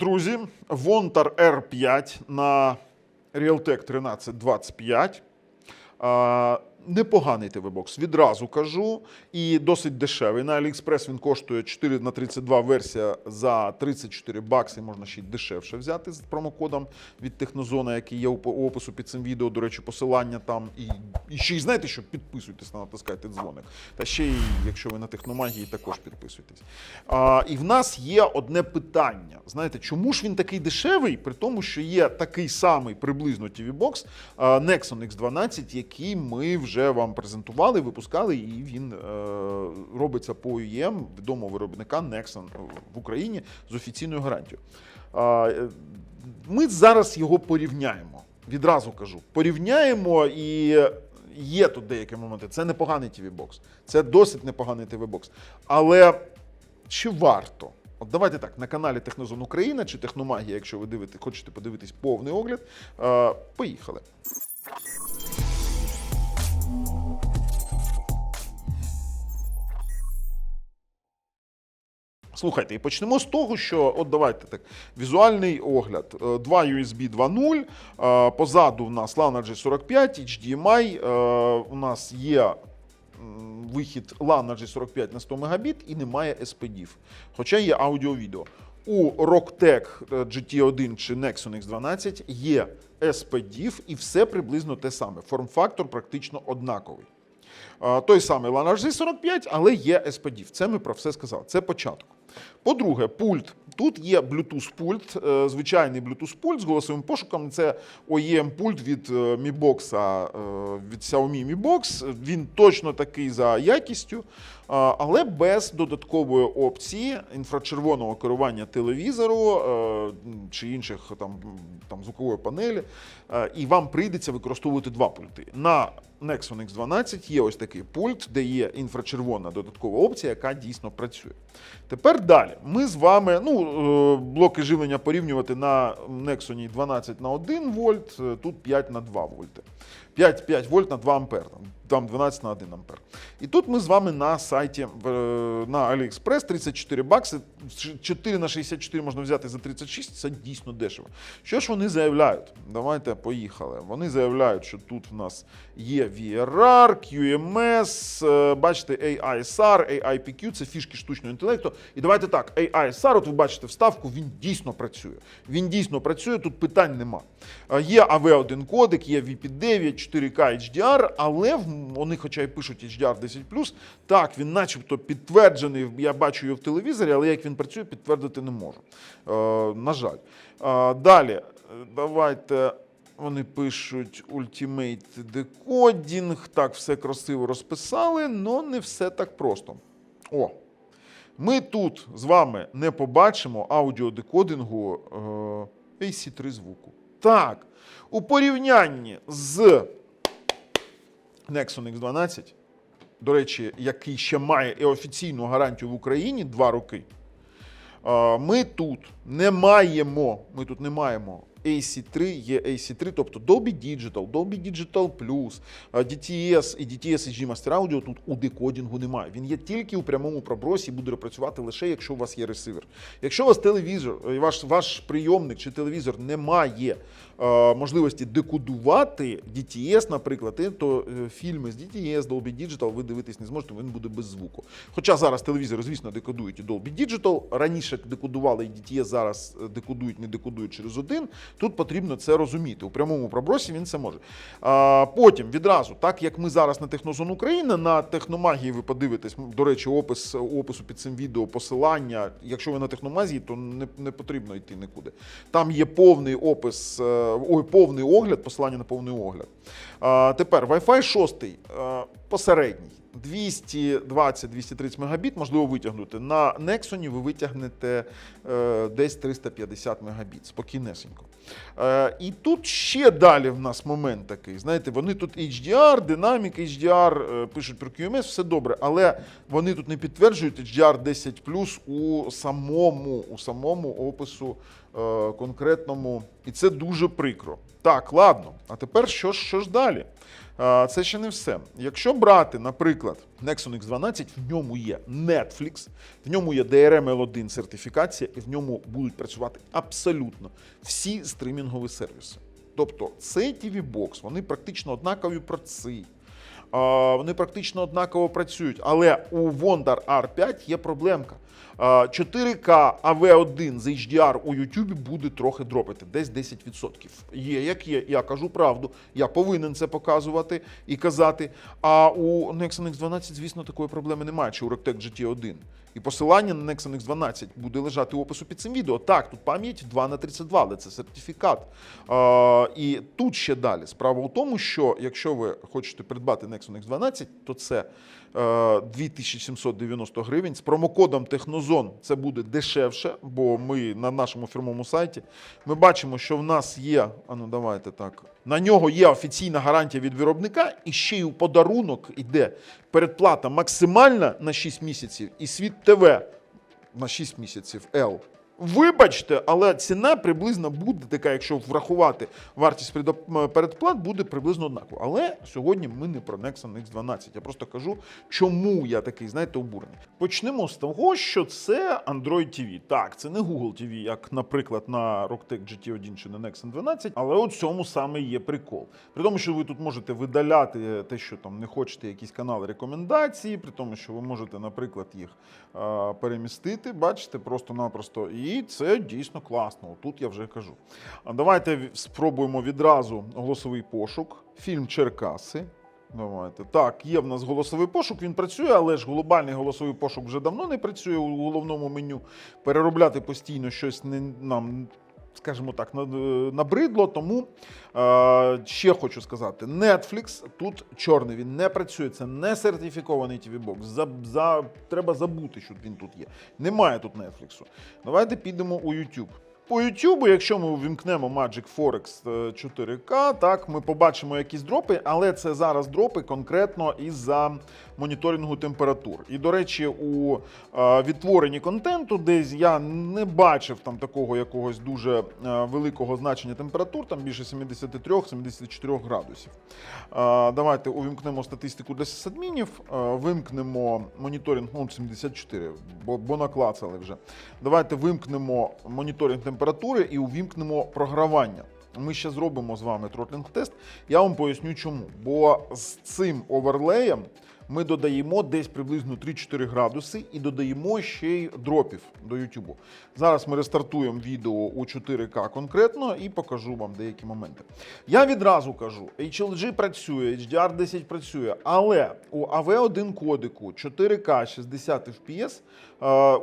Друзі, Вонтар R5 на Realtek 1325. Непоганий ТВ-бокс, відразу кажу. І досить дешевий. На AliExpress він коштує 4 на 32 версія за 34 бакси. Можна ще й дешевше взяти з промокодом від Технозона, який є у опису під цим відео. До речі, посилання там. І, і ще й знаєте, що підписуйтесь, натискайте дзвоник. Та ще й, якщо ви на техномагії, також підписуйтесь. А, і в нас є одне питання. Знаєте, чому ж він такий дешевий, при тому, що є такий самий приблизно TV-бокс Nexon X12, який ми вже вам презентували, випускали, і він е, робиться по OEM відомого виробника Nexon в Україні з офіційною гарантією. Е, ми зараз його порівняємо. Відразу кажу, порівняємо і. Є тут деякі моменти. Це непоганий TV-бокс. Це досить непоганий TV-бокс. Але чи варто? От давайте так, на каналі Технозон Україна чи Техномагія, якщо ви дивите, хочете подивитись повний огляд. Е, поїхали. Слухайте, і почнемо з того, що от давайте так. Візуальний огляд. Е, Два USB 2.0. е, Позаду в нас LAN G45, HDMI. е, У нас є вихід LAN G45 на 100 Мбіт і немає SPDIF. Хоча є аудіо-відео. У Rocktech е, GT1 чи Nexon X12 є SPDIF і все приблизно те саме. Форм-фактор практично однаковий. Е, Той самий LAN HG45, але є SPDIF. Це ми про все сказали. Це початок. По-друге, пульт. Тут є Bluetooth пульт, е, звичайний Bluetooth пульт з голосовим пошуком. Це OEM пульт від е, Mi Box, е, від Xiaomi Mi Box. Він точно такий за якістю, але без додаткової опції інфрачервоного керування телевізору е, чи інших там, там звукової панелі. Е, І вам прийдеться використовувати два пульти. На Nexon X12 є ось такий пульт, де є інфрачервона додаткова опція, яка дійсно працює. Тепер далі. Ми з вами ну, е, блоки живлення порівнювати на Nexon 12 на 1 вольт, тут 5 на 2 вольти. 5, 5 вольт на 2 ампер, там, там 12 на 1 ампер. І тут ми з вами на сайті е, на AliExpress 34 бакси. 4 на 64 можна взяти за 36, це дійсно дешево. Що ж вони заявляють? Давайте поїхали. Вони заявляють, що тут в нас є VRR, QMS, е, бачите, AISR, AIPQ, це фішки штучного інтелекту. І давайте так, AISR, от ви бачите вставку, він дійсно працює. Він дійсно працює, тут питань нема. Е, Є AV1 кодек, є VP9, 4K HDR, але вони, хоча й пишуть HDR 10+, так, він начебто підтверджений, я бачу його в телевізорі, але як він працює, підтвердити не можу. Е, на жаль. Е, далі, давайте. Вони пишуть Ultimate Decoding, так все красиво розписали, але не все так просто. О, ми тут з вами не побачимо аудіодекодингу е, AC3 звуку. Так, у порівнянні з Nexon X12, до речі, який ще має і офіційну гарантію в Україні два роки. Ми тут не маємо, ми тут не маємо AC3, є AC3, тобто Dolby Digital, Dolby Digital Plus, DTS і DTS HG Master Audio тут у декодінгу немає. Він є тільки у прямому пробросі і буде працювати лише, якщо у вас є ресивер. Якщо у вас телевізор, е, ваш, ваш прийомник чи телевізор не має е, можливості декодувати DTS, наприклад, е, то е, фільми з DTS, Dolby Digital ви дивитись не зможете, він буде без звуку. Хоча зараз телевізори, звісно, декодують і Dolby Digital. Раніше декодували і DTS, зараз декодують, не декодують через один. Тут потрібно це розуміти. У прямому пробросі він це може. А, потім відразу, так як ми зараз на Технозон Україна, на техномагії ви подивитесь, до речі, опис опису під цим відео, посилання. Якщо ви на техномазії, то не, не потрібно йти нікуди. Там є повний опис, е, ой, повний огляд, посилання на повний огляд. А, тепер Wi-Fi 6 е, посередній. 220-230 мегабіт можливо витягнути. На Nexon ви витягнете е, десь 350 мегабіт, спокійнесенько. Е, і тут ще далі в нас момент такий. Знаєте, вони тут HDR, динамік HDR, е, пишуть про QMS, все добре, але вони тут не підтверджують HDR 10 у самому, у самому опису е, конкретному. І це дуже прикро. Так, ладно. А тепер що ж, що ж далі? Це ще не все. Якщо брати, наприклад, Nexon X12, в ньому є Netflix, в ньому є DRM L1 сертифікація, і в ньому будуть працювати абсолютно всі стримінгові сервіси. Тобто цей TV Box, вони практично однакові про цей. Вони практично однаково працюють, але у Wondar R5 є проблемка. А, 4К AV1 з HDR у YouTube буде трохи дропити, десь 10%. Є, як є, я кажу правду, я повинен це показувати і казати. А у Nexon X12, звісно, такої проблеми немає, чи у Rectec GT1. І посилання на Nexon X12 буде лежати у опису під цим відео. Так, тут пам'ять 2 на 32, але це сертифікат. А, і тут ще далі. Справа у тому, що якщо ви хочете придбати Nexon X12, то це е, 2790 гривень. З промокодом Технозон це буде дешевше, бо ми на нашому фірмовому сайті ми бачимо, що в нас є. А ну давайте так. На нього є офіційна гарантія від виробника, і ще й у подарунок іде передплата максимальна на 6 місяців і світ ТВ на 6 місяців L. Вибачте, але ціна приблизно буде така, якщо врахувати вартість передплат, буде приблизно однакова. Але сьогодні ми не про Nexon X12. Я просто кажу, чому я такий, знаєте, обурений. Почнемо з того, що це Android TV. Так, це не Google TV, як, наприклад, на Rocktec GT1 чи на Nexon 12, але у цьому саме є прикол. При тому, що ви тут можете видаляти те, що там не хочете, якісь канали рекомендації, при тому, що ви можете, наприклад, їх перемістити, бачите, просто-напросто. І це дійсно класно. Тут я вже кажу. Давайте спробуємо відразу голосовий пошук. Фільм Черкаси. Давайте. Так, є в нас голосовий пошук, він працює, але ж глобальний голосовий пошук вже давно не працює у головному меню. Переробляти постійно щось не нам. Скажімо так, набридло, тому е, ще хочу сказати: Netflix тут чорний, він не працює. Це не сертифікований TV-бокс. За, за, треба забути, що він тут є. Немає тут Netflix. Давайте підемо у YouTube. По YouTube, якщо ми увімкнемо Magic Forex е, 4K, так ми побачимо якісь дропи, але це зараз дропи конкретно із-за моніторингу температур. І до речі, у е, відтворенні контенту, десь я не бачив там такого якогось дуже е, великого значення температур, там більше 73-74 градусів. Е, давайте увімкнемо статистику для сисадмінів, е, вимкнемо моніторинг, ну 74, бо, бо наклацали вже. Давайте вимкнемо моніторинг температури і увімкнемо програвання. Ми ще зробимо з вами тротлінг-тест. Я вам поясню чому. Бо з цим оверлеєм ми додаємо десь приблизно 3-4 градуси і додаємо ще й дропів до YouTube. Зараз ми рестартуємо відео у 4К конкретно і покажу вам деякі моменти. Я відразу кажу: HLG працює, HDR10 працює, але у AV1 кодику 4К 60 FPS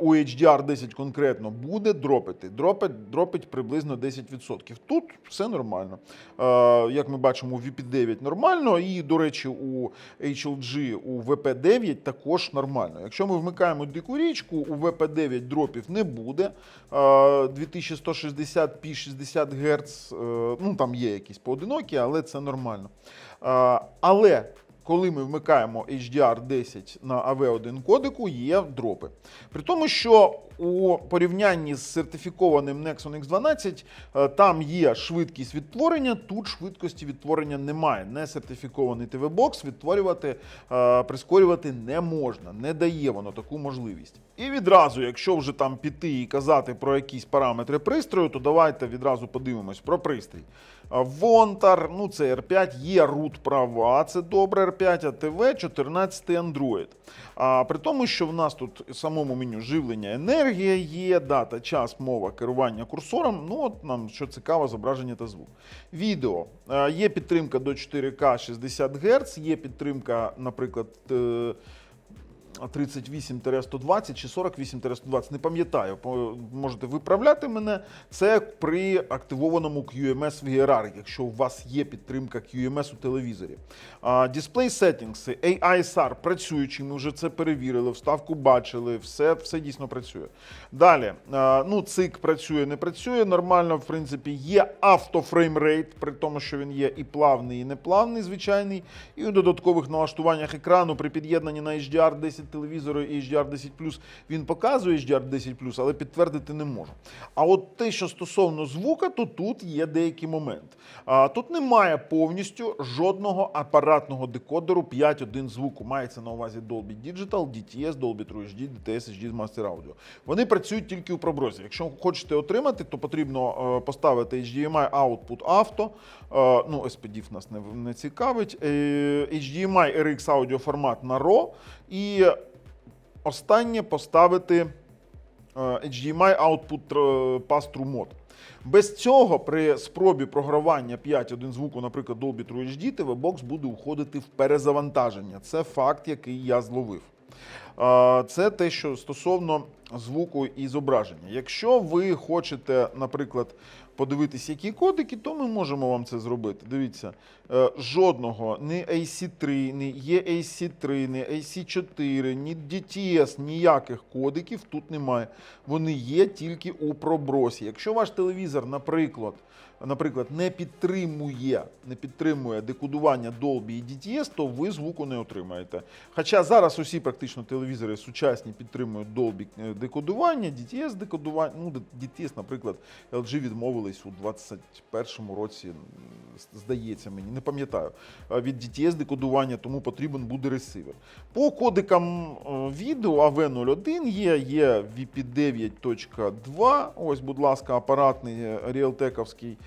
у HDR10 конкретно буде дропити. Дропить, дропить приблизно 10%. Тут все нормально. Е, Як ми бачимо, у VP9 нормально, і, до речі, у HLG у VP9 також нормально. Якщо ми вмикаємо дику річку, у ВП9 дропів не буде. Е, 2160 p 60 Гц, ну там є якісь поодинокі, але це нормально. Але коли ми вмикаємо HDR10 на AV1 кодику, є дропи. При тому, що у порівнянні з сертифікованим Nexon X12 е, там є швидкість відтворення, тут швидкості відтворення немає. Не сертифікований TV-бокс відтворювати, е, прискорювати не можна, не дає воно таку можливість. І відразу, якщо вже там піти і казати про якісь параметри пристрою, то давайте відразу подивимось про пристрій. Вонтар, ну це R5, є root права, це добре R5, а ТВ 14 Android. А при тому, що в нас тут в самому меню живлення енергія є, дата, час, мова, керування курсором. Ну от нам що цікаво, зображення та звук. Відео. Е, Є підтримка до 4К 60 Гц, є підтримка, наприклад. Е, 38-120 чи 48-120, не пам'ятаю, можете виправляти мене. Це при активованому QMS в VRR, якщо у вас є підтримка QMS у телевізорі. Display settings, AISR працюючі, ми вже це перевірили, вставку бачили, все, все дійсно працює. Далі, ну, цик працює, не працює. Нормально, в принципі, є автофреймрейт, при тому, що він є і плавний, і неплавний, звичайний. І у додаткових налаштуваннях екрану при під'єднанні на HDR 10 телевізору і HDR10+, він показує HDR10+, але підтвердити не можу. А от те, що стосовно звука, то тут є деякий момент. А, тут немає повністю жодного апаратного декодеру 5.1 звуку. Мається на увазі Dolby Digital, DTS, Dolby True HD, DTS, HD Master Audio. Вони працюють тільки у проброзі. Якщо хочете отримати, то потрібно е, поставити HDMI Output Auto. Е, ну, SPDIF нас не, не цікавить. Е, HDMI RX Audio формат на RAW. І останнє поставити е, HDMI Output е, Pass-Through Mode. Без цього при спробі програвання 5.1 звуку, наприклад, Dolby True HD, TV-Box буде уходити в перезавантаження. Це факт, який я зловив. Е, Це те, що стосовно звуку і зображення. Якщо ви хочете, наприклад, подивитись, які кодики, то ми можемо вам це зробити. Дивіться, е, жодного ні AC3, ні EAC3, ні AC4, ні DTS, ніяких кодиків тут немає. Вони є тільки у пробросі. Якщо ваш телевізор, наприклад, наприклад, не підтримує, не підтримує декодування Dolby і DTS, то ви звуку не отримаєте. Хоча зараз усі практично телевізори сучасні підтримують Dolby е, декодування, DTS декодування. Ну, DTS, наприклад, LG відмовились у 21-му році, здається мені, не пам'ятаю, від DTS декодування, тому потрібен буде ресивер. По кодикам е, відео AV01 є, є VP9.2, ось, будь ласка, апаратний е,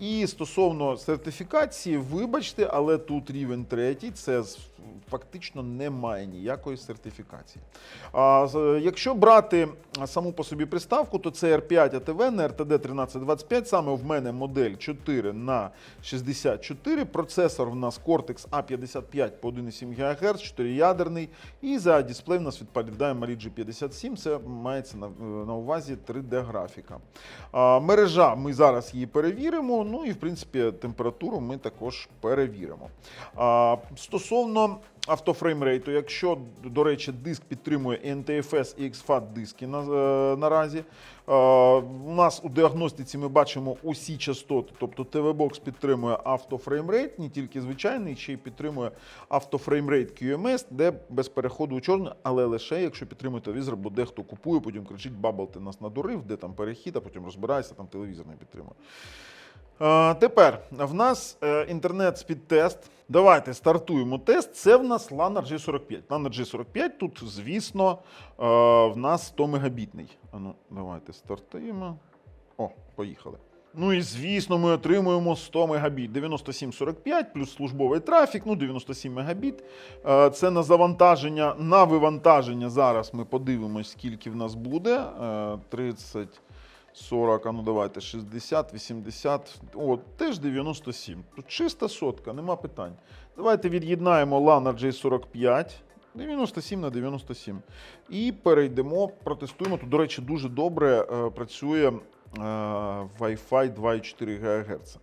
І стосовно сертифікації, вибачте, але тут рівень третій, це фактично немає ніякої сертифікації. А, якщо брати саму по собі приставку, то це R5 ATV на RTD 1325. Саме в мене модель 4 на 64. Процесор в нас Cortex A55 по 1,7 ГГц, 4-ядерний. І за дисплей в нас відповідає Mali G57. Це мається на, увазі 3D-графіка. А, мережа ми зараз її перевіримо. Ну і в принципі температуру ми також перевіримо. А, стосовно автофреймрейту, якщо, до речі, диск підтримує NTFS і XFAT диски на, е, наразі. Е, у нас у діагностиці ми бачимо усі частоти, тобто TV-Box підтримує автофреймрейт, не тільки звичайний, ще й підтримує автофреймрейт QMS, де без переходу у чорне, але лише якщо підтримує телевізор, бо дехто купує, потім кричить, бабл, ти нас надурив, де там перехід, а потім розбирається, там телевізор не підтримує. Е, Тепер в нас е, інтернет-спідтест. Давайте стартуємо тест. Це в нас LAN RG45. LAN RG45 тут, звісно, е, в нас 100 мегабітний. А ну, давайте стартуємо. О, поїхали. Ну і звісно, ми отримуємо 100 мегабіт. 9745 плюс службовий трафік, ну 97 мегабіт. Це на завантаження, на вивантаження. Зараз ми подивимось, скільки в нас буде. Е, 30. 40, а ну давайте 60, 80, о, теж 97. Тут чиста сотка, нема питань. Давайте від'єднаємо LAN RJ45. 97 на 97. І перейдемо, протестуємо. Тут, до речі, дуже добре е, працює е, Wi-Fi 2,4 ГГц.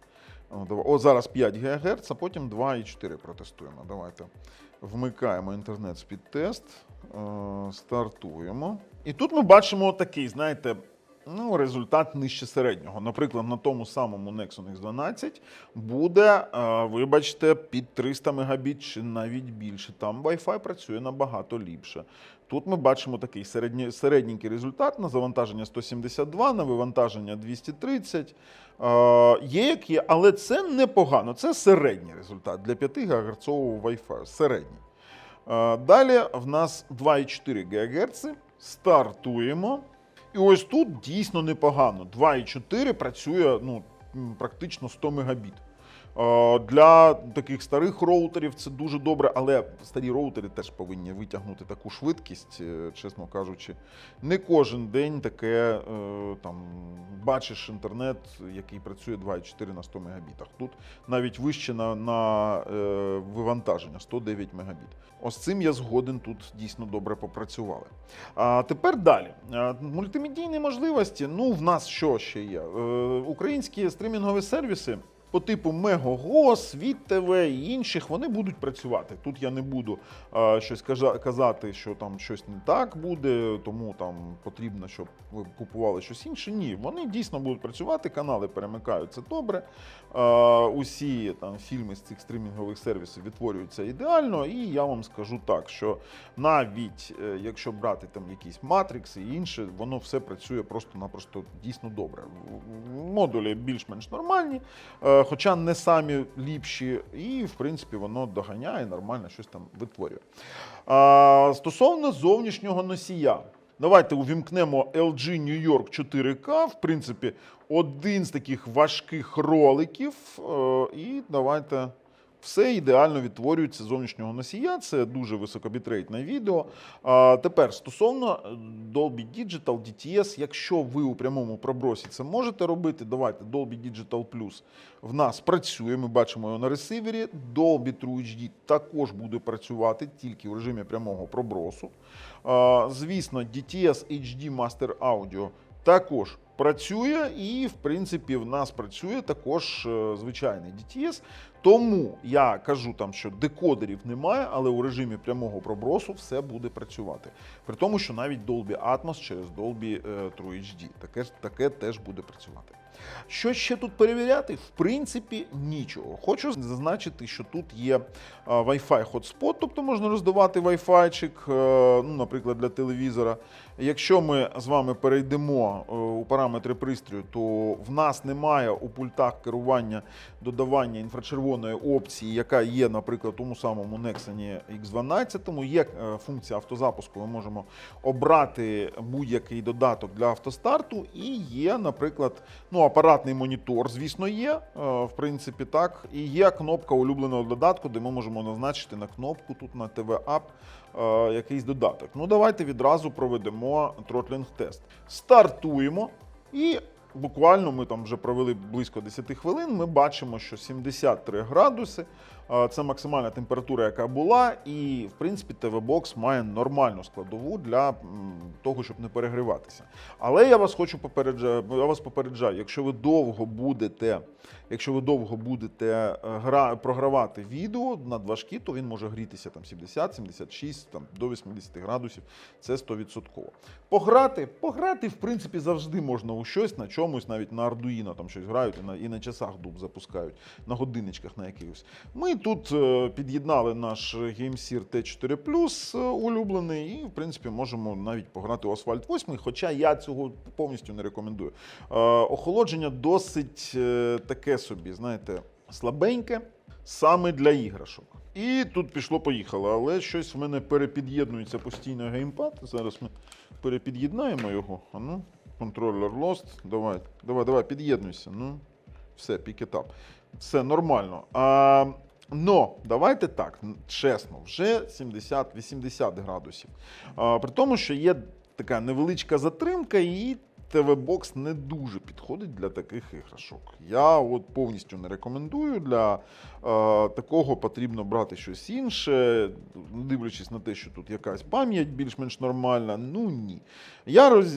О, зараз 5 ГГц, а потім 2,4 протестуємо. Давайте вмикаємо інтернет-спідтест, е, стартуємо. І тут ми бачимо такий, знаєте, ну, результат нижче середнього. Наприклад, на тому самому Nexon X12 буде, е, вибачте, під 300 мегабіт чи навіть більше. Там Wi-Fi працює набагато ліпше. Тут ми бачимо такий середній, середній результат на завантаження 172, на вивантаження 230. Е, є як є, але це непогано. Це середній результат для 5 ГГц Wi-Fi. Середній. Е, Далі в нас 2,4 ГГц. Стартуємо. І ось тут дійсно непогано. 2,4 працює ну, практично 100 мегабіт. Е, Для таких старих роутерів це дуже добре, але старі роутери теж повинні витягнути таку швидкість, е, чесно кажучи. Не кожен день таке е, там бачиш інтернет, який працює 2,4 на 100 мегабітах. Тут навіть вище на, на вивантаження 109 мегабіт. Ось цим я згоден тут дійсно добре попрацювали. А тепер далі. Мультимедійні можливості. Ну, в нас що ще є? Українські стрімінгові сервіси. По типу Мегого, Світ ТВ і інших, вони будуть працювати. Тут я не буду е, щось казати, що там щось не так буде, тому там потрібно, щоб ви купували щось інше. Ні, вони дійсно будуть працювати, канали перемикаються добре. Е, усі там фільми з цих стрімінгових сервісів відтворюються ідеально. І я вам скажу так, що навіть е, якщо брати там якісь матрикси і інше, воно все працює просто-напросто дійсно добре. Модулі більш-менш нормальні, хоча не самі ліпші, і в принципі воно доганяє нормально щось там витворює. Стосовно зовнішнього носія. Давайте увімкнемо LG New York 4K. В принципі, один з таких важких роликів. Е, І давайте все ідеально відтворюється зовнішнього носія. Це дуже високобітрейтне відео. А, тепер стосовно е, Dolby Digital DTS, якщо ви у прямому пробросі це можете робити, давайте Dolby Digital Plus в нас працює. Ми бачимо його на ресивері. Dolby True HD також буде працювати тільки в режимі прямого пробросу. А, Звісно, DTS HD Master Audio також працює, і в принципі в нас працює також е, звичайний DTS. Тому я кажу там, що декодерів немає, але у режимі прямого пробросу все буде працювати. При тому, що навіть Dolby Atmos через Dolby е, True HD таке, таке теж буде працювати. Що ще тут перевіряти? В принципі, нічого. Хочу зазначити, що тут є Wi-Fi hotspot, тобто можна роздавати Wi-Fi, ну, наприклад, для телевізора. Якщо ми з вами перейдемо е, у параметри пристрою, то в нас немає у пультах керування додавання інфрачервоної опції, яка є, наприклад, тому самому Nexon X12. Є е, функція автозапуску. Ми можемо обрати будь-який додаток для автостарту, і є, наприклад, ну, апаратний монітор, звісно, є, е, в принципі, так. І є кнопка улюбленого додатку, де ми можемо назначити на кнопку тут на TV App е, якийсь додаток. Ну, давайте відразу проведемо тротлінг тест. Стартуємо і. Буквально ми там вже провели близько 10 хвилин. Ми бачимо, що 73 градуси це максимальна температура, яка була, і в принципі ТВ-бокс має нормальну складову для того, щоб не перегріватися. Але я вас хочу попереджаю, я вас попереджаю, якщо ви довго будете, якщо ви довго будете е, гра, програвати відео надважкі, то він може грітися там 70, 76, там до 80 градусів. Це 100%. Пограти, пограти, в принципі, завжди можна у щось на чомусь, навіть на Arduino там щось грають і на, і на часах дуб запускають, на годинничках на якихось. Ми тут е, під'єднали наш GameSeer T4 е, улюблений, і в принципі можемо навіть пограти у Asphalt 8, хоча я цього повністю не рекомендую. Е, охолодження досить е, таке собі, знаєте, слабеньке, саме для іграшок. І тут пішло-поїхало, але щось в мене перепід'єднується постійно геймпад. Зараз ми перепід'єднаємо його. А ну, контролер Lost. Давай, давай, давай, під'єднуйся. Ну, все, пікетап. Все нормально. А, но давайте так, чесно, вже 70-80 градусів. При тому, що є така невеличка затримка, і ТВ-бокс не дуже підходить для таких іграшок. Я от повністю не рекомендую. Для е, такого потрібно брати щось інше, дивлячись на те, що тут якась пам'ять більш-менш нормальна. Ну ні. Я роз,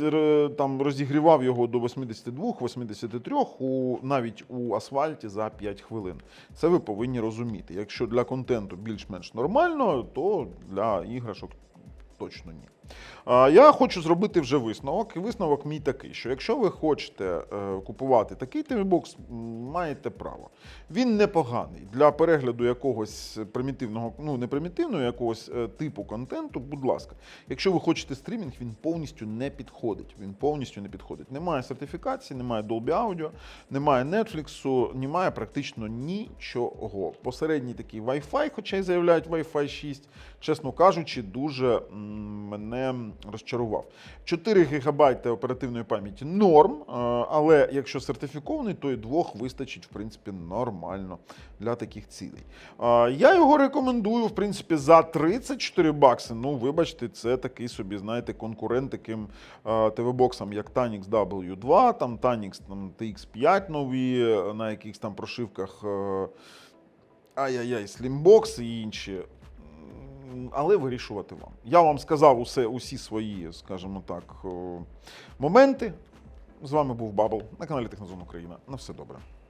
там розігрівав його до 82-83 у, навіть у асфальті за 5 хвилин. Це ви повинні розуміти. Якщо для контенту більш-менш нормально, то для іграшок точно ні. Я хочу зробити вже висновок. І висновок мій такий, що якщо ви хочете е, купувати такий TV-бокс, маєте право. Він непоганий для перегляду якогось примітивного, ну не примітивного, якогось е, типу контенту. Будь ласка, якщо ви хочете стрімінг, він повністю не підходить. Він повністю не підходить. Немає сертифікації, немає Dolby Audio, немає Netflix, немає практично нічого. Посередній такий Wi-Fi, хоча й заявляють Wi-Fi 6, чесно кажучи, дуже м, мене розчарував. 4 ГБ оперативної пам'яті норм, е, але якщо сертифікований, то і двох вистачить в принципі нормально для таких цілей. Е, Я його рекомендую, в принципі, за 34 бакси. Ну, вибачте, це такий собі, знаєте, конкурент таким е, ТВ-боксам, як Tanix W2, там Tanix там, TX5 нові на якихось там прошивках. Ай-яй-яй, Slimbox і інші. Але вирішувати вам. Я вам сказав усе, усі свої, скажімо так, моменти. З вами був Бабл на каналі Технозон Україна. На все добре.